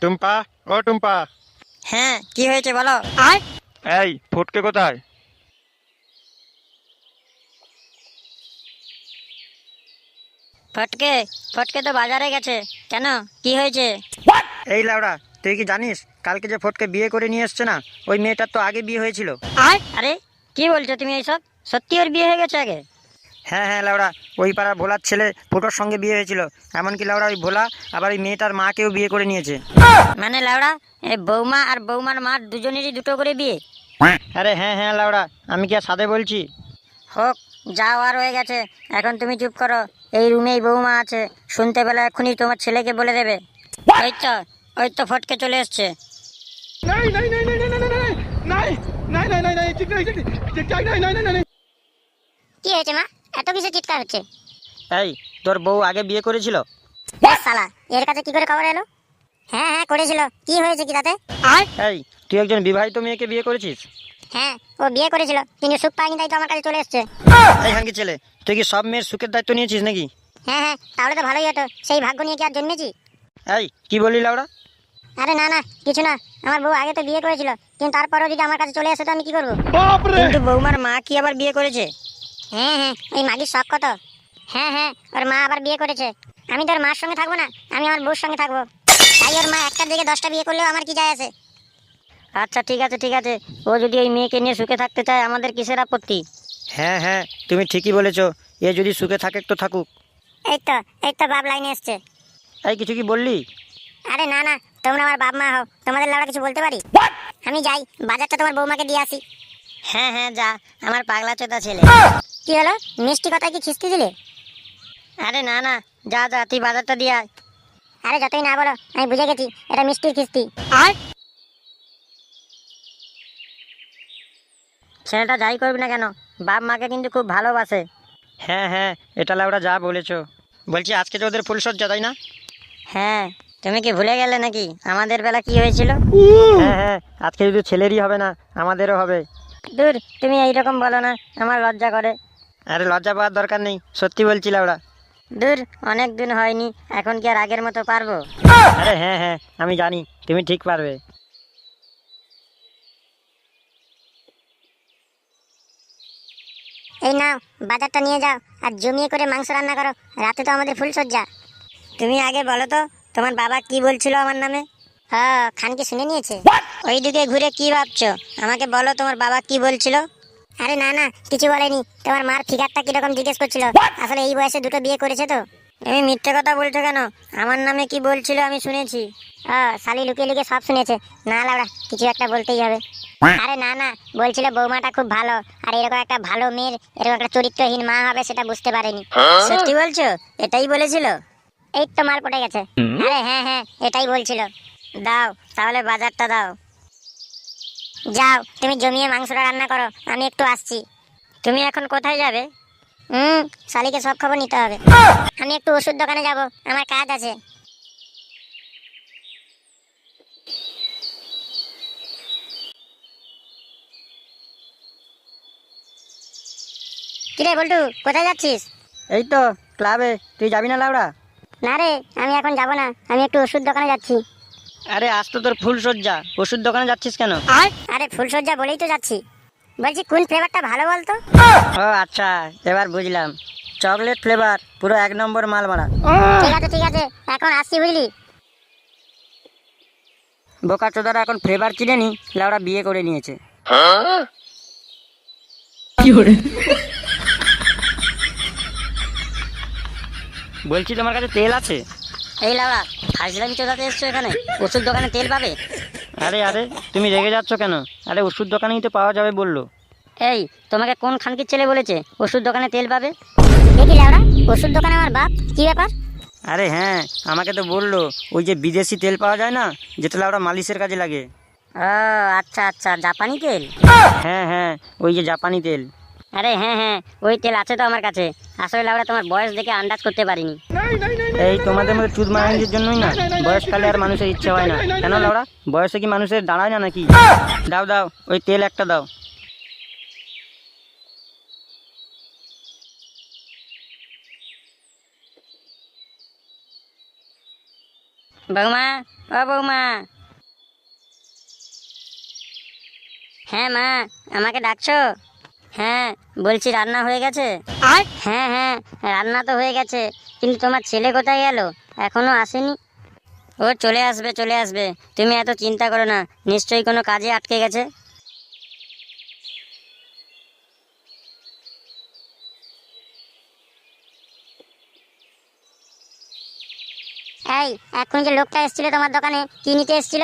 টুম্পা ও টুম্পা। হ্যাঁ কি হয়েছে বলো? এই ফটকে কোথায়? ফটকে ফটকে তো বাজারে গেছে। কেন? কি হয়েছে? এই লাউড়া তুই কি জানিস? কালকে যে ফটকে বিয়ে করে নিয়ে এসছে না ওই মেয়েটার তো আগে বিয়ে হয়েছিল। আরে কি বলছো তুমি এইসব? সত্যি ওর বিয়ে হয়ে গেছে আগে? হ্যাঁ হ্যাঁ লাউরা ওই পাড়ার ভোলার ছেলে ফুটোর সঙ্গে বিয়ে হয়েছিল এমনকি লাউরা ওই ভোলা আবার ওই মেয়েটার মাকেও বিয়ে করে নিয়েছে মানে লাউরা এ বৌমা আর বৌমার মার দুজনেরই দুটো করে বিয়ে আরে হ্যাঁ হ্যাঁ লাউরা আমি কি আর সাথে বলছি হোক যাও আর হয়ে গেছে এখন তুমি চুপ করো এই রুমেই বৌমা আছে শুনতে পেলে এখনই তোমার ছেলেকে বলে দেবে ওই তো ওই তো ফটকে চলে এসছে কি হয়েছে মা এত কিছু চিৎকার হচ্ছে? এই তোর বউ আগে বিয়ে করেছিল? বেশ সালা এর কাছে কি করে খবর এলো? হ্যাঁ হ্যাঁ করেছিল। কি হয়েছে কি তাতে? এই তুই একজন বিবাহিত মেয়েকে বিয়ে করেছিস? হ্যাঁ ও বিয়ে করেছিল কিন্তু সুখ পায়নি তাই তো আমার কাছে চলে এসছে। এই হাঙ্কি ছেলে তুই কি সব মেয়ের সুখের দায়িত্ব নিয়েছিস নাকি? হ্যাঁ হ্যাঁ তাহলে তো ভালোই হতো। সেই ভাগ্য নিয়ে কি আর জন্মেছি? এই কি বললি লাউড়া আরে না না কিছু না। আমার বউ আগে তো বিয়ে করেছিল কিন্তু তারপরেও যদি আমার কাছে চলে আসে তো আমি কি করব? কিন্তু বৌমার মা কি আবার বিয়ে করেছে? হ্যাঁ হ্যাঁ। ওই মাগির শখ কত? হ্যাঁ হ্যাঁ। ওর মা আবার বিয়ে করেছে। আমি তো ওর মার সঙ্গে থাকব না আমি আমার বউর সঙ্গে থাকব। তাই ওর মা একটার দিকে দশটা বিয়ে করলেও আমার কি যায় আছে? আচ্ছা ঠিক আছে ঠিক আছে। ও যদি ওই মেয়েকে নিয়ে সুখে থাকতে চায় আমাদের কিসের আপত্তি? হ্যাঁ হ্যাঁ তুমি ঠিকই বলেছ। এ যদি সুখে থাকে তো থাকুক। এই তো এই তো বাপ লাইনে এসছে। এই কিছু কি বললি? আরে না না তোমরা আমার বাপ মা হও তোমাদের লাউড়া কিছু বলতে পারি? আমি যাই বাজারটা তোমার বৌমাকে দিয়ে আসি। হ্যাঁ হ্যাঁ যা আমার পাগলা চোদা ছেলে। কি হলো? মিষ্টি কথা কি খিস্তি দিলে? আরে না না। যা যা তুই বাজারটা দিয়ে আয়। আরে যতই না বলো আমি বুঝে গেছি এটা মিষ্টির খিস্তি। ছেলেটা যাই করবি না কেন? বাপ মাকে কিন্তু খুব ভালোবাসে। হ্যাঁ হ্যাঁ এটা লাউড়া যা বলেছ। বলছি আজকে তো ওদের ফুলসজ্জা তাই না? হ্যাঁ তুমি কি ভুলে গেলে নাকি? আমাদের বেলা কি হয়েছিল? হ্যাঁ হ্যাঁ আজকে শুধু ছেলেরই হবে না আমাদেরও হবে। দূর তুমি এইরকম বলো না আমার লজ্জা করে। আরে লজ্জা পাওয়ার দরকার নেই সত্যি বলছি লাউড়া। দূর অনেক দিন হয়নি এখন কি আর আগের মতো পারব? আরে হ্যাঁ হ্যাঁ আমি জানি তুমি ঠিক পারবে। এই নাও বাজারটা নিয়ে যাও আর জমিয়ে করে মাংস রান্না করো রাতে তো আমাদের ফুল সজ্জা তুমি আগে বলো তো তোমার বাবা কি বলছিল আমার নামে? হ্যাঁ খানকে শুনে নিয়েছে। ওইদিকে ঘুরে কি ভাবছ? আমাকে বলো তোমার বাবা কি বলছিল? আরে না না কিছু বলেনি। তোমার মার ফিগারটা কীরকম জিজ্ঞেস করছিল? আসলে এই বয়সে দুটো বিয়ে করেছে তো। তুমি মিথ্যে কথা বলছো কেন? আমার নামে কি বলছিল আমি শুনেছি। হ্যাঁ শালি লুকিয়ে লুকিয়ে সব শুনেছে। না লাউড়া কিছু একটা বলতেই হবে। আরে না না বলছিল বৌমাটা খুব ভালো। আর এরকম একটা ভালো মেয়ের এরকম একটা চরিত্রহীন মা হবে সেটা বুঝতে পারেনি। সত্যি বলছো? এটাই বলেছিল? এই তো মাল পড়ে গেছে। আরে হ্যাঁ হ্যাঁ এটাই বলছিল। দাও তাহলে বাজারটা দাও। যাও তুমি জমিয়ে মাংসটা রান্না করো আমি একটু আসছি। তুমি এখন কোথায় যাবে? হুম শালিকে সব খবর নিতে হবে। আমি একটু ওষুধ দোকানে যাব আমার কাজ আছে। কিরে বল্টু কোথায় যাচ্ছিস? এই তো ক্লাবে। তুই যাবি না লাউড়া না রে আমি এখন যাব না আমি একটু ওষুধ দোকানে যাচ্ছি। আরে আজ তো তোর ফুলসজ্জা ওষুধ দোকানে যাচ্ছিস কেন? আরে ফুলসজ্জা বলেই তো যাচ্ছি। বলছি কোন ফ্লেভারটা ভালো বলতো? ও আচ্ছা এবার বুঝলাম। চকলেট ফ্লেভার পুরো এক নম্বর মাল মারা ঠিক আছে ঠিক আছে এখন আসছি বুঝলি। বোকা চোদারা এখন ফ্লেভার কিনে নি লাউড়া বিয়ে করে নিয়েছে। বলছি তোমার কাছে তেল আছে? এই লাউড়া হাজলামি চোদাতে এসছো এখানে। ওষুধ দোকানে তেল পাবে? আরে আরে তুমি রেগে যাচ্ছ কেন? আরে ওষুধ দোকানেই তো পাওয়া যাবে বলল। এই তোমাকে কোন খানকির ছেলে বলেছে ওষুধ দোকানে তেল পাবে? দেখি লাউরা ওষুধ দোকানে আমার বাপ কি ব্যাপার? আরে হ্যাঁ আমাকে তো বলল ওই যে বিদেশি তেল পাওয়া যায় না যেটা লাউড়া মালিশের কাজে লাগে। ও আচ্ছা আচ্ছা জাপানি তেল? হ্যাঁ হ্যাঁ ওই যে জাপানি তেল। আরে হ্যাঁ হ্যাঁ ওই তেল আছে তো আমার কাছে। আসলে লাউড়া তোমার বয়স দেখে আন্দাজ করতে পারিনি। এই তোমাদের মধ্যে চুদ মারানির জন্যই না বয়সকালে আর মানুষের ইচ্ছে হয় না। কেন লাউড়া বয়সে কি মানুষের দাঁড়ায় না নাকি? দাও দাও ওই তেল একটা দাও। বৌমা ও বৌমা। হ্যাঁ মা আমাকে ডাকছো? হ্যাঁ বলছি রান্না হয়ে গেছে? হ্যাঁ হ্যাঁ রান্না তো হয়ে গেছে। কিন্তু তোমার ছেলে কোথায় গেল? এখনও আসেনি। ও চলে আসবে চলে আসবে। তুমি এত চিন্তা করো না নিশ্চয়ই কোনো কাজে আটকে গেছে। এই এখন যে লোকটা এসেছিল তোমার দোকানে কি নিতে এসেছিল?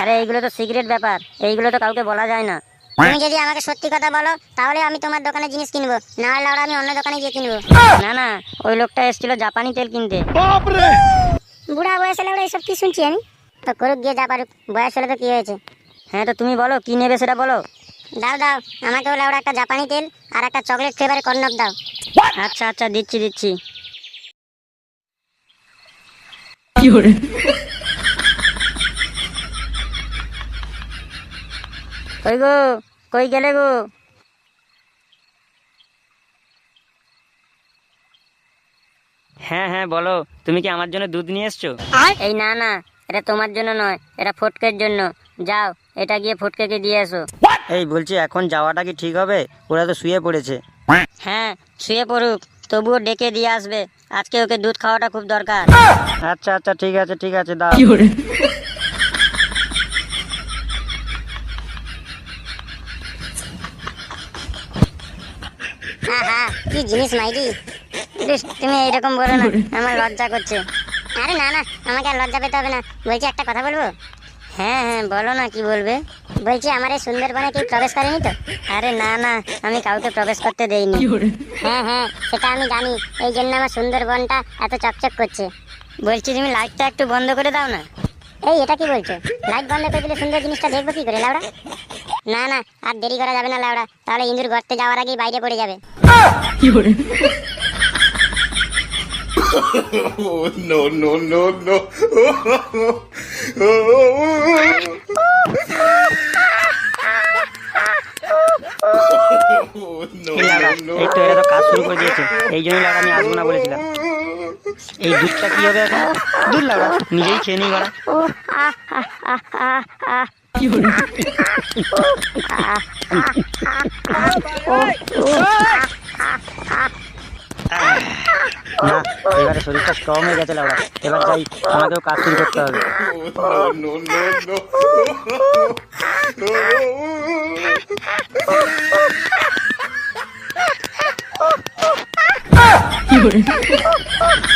আরে এইগুলো তো সিগারেট ব্যাপার। এইগুলো তো কাউকে বলা যায় না। তুমি যদি আমাকে সত্যি কথা বলো তাহলে আমি তোমার দোকানে জিনিস কিনবো। না হলে আমি অন্য দোকানে গিয়ে কিনবো। না না ওই লোকটা এসেছিল জাপানি তেল কিনতে। বুড়া বয়স হলে এসব কি শুনছি আমি? তো করুক গিয়ে যা পারুক। বয়স হলে তো কি হয়েছে? হ্যাঁ তো তুমি বলো কি নেবে সেটা বলো। দাও দাও আমাকে ওলা একটা জাপানি তেল আর একটা চকলেট ফ্লেভারের কর্নক দাও। আচ্ছা আচ্ছা দিচ্ছি দিচ্ছি। কি কই গো? কই গেলে গো? হ্যাঁ হ্যাঁ বলো। তুমি কি আমার জন্য দুধ নিয়ে এসছো? এই না না। এটা তোমার জন্য নয়। এটা ফটকের জন্য। যাও এটা গিয়ে ফটকেকে দিয়ে এসো। এই বলছি এখন যাওয়াটা কি ঠিক হবে? ওরা তো শুয়ে পড়েছে। হ্যাঁ শুয়ে পড়ুক। তবুও ডেকে দিয়ে আসবে। আজকে ওকে দুধ খাওয়াটা খুব দরকার। আচ্ছা আচ্ছা ঠিক আছে ঠিক আছে দাও। কি জিনিস মাইরি? তুমি এইরকম বলো না আমার লজ্জা করছে। আরে না না আমাকে আর লজ্জা পেতে হবে না। বলছি একটা কথা বলব? হ্যাঁ হ্যাঁ বলো না কি বলবে? বলছি আমার এই সুন্দরবনে কেউ প্রবেশ করেনি তো? আরে না না আমি কাউকে প্রবেশ করতে দেইনি। হ্যাঁ হ্যাঁ সেটা আমি জানি এই জন্য আমার সুন্দরবনটা এত চকচক করছে। বলছি তুমি লাইটটা একটু বন্ধ করে দাও না। এই এটা কি বলছো? লাইট বন্ধ করে দিলে সুন্দর জিনিসটা দেখব কি করে লাউড়া না না আর দেরি করা যাবে না লাউড়া তাহলে ইন্দুর গর্তে যাওয়ার আগেই বাইরে পড়ে যাবে। No, no, no, no. no, এই লাউডা, এই তো এরা তো কাজ শুরু করে দিয়েছে। এই জন্যই লাউডা আমি আসব না বলেছিলাম। এই দুধটা কি হবে এখন? দুধ লাউডা নিজেই খেয়ে নিই বাড়া ও না এবারে শরীরটা স্ট্রং হয়ে গেছে লাউডা এবার যাই আমাকেও কাজ শুরু করতে হবে no, no.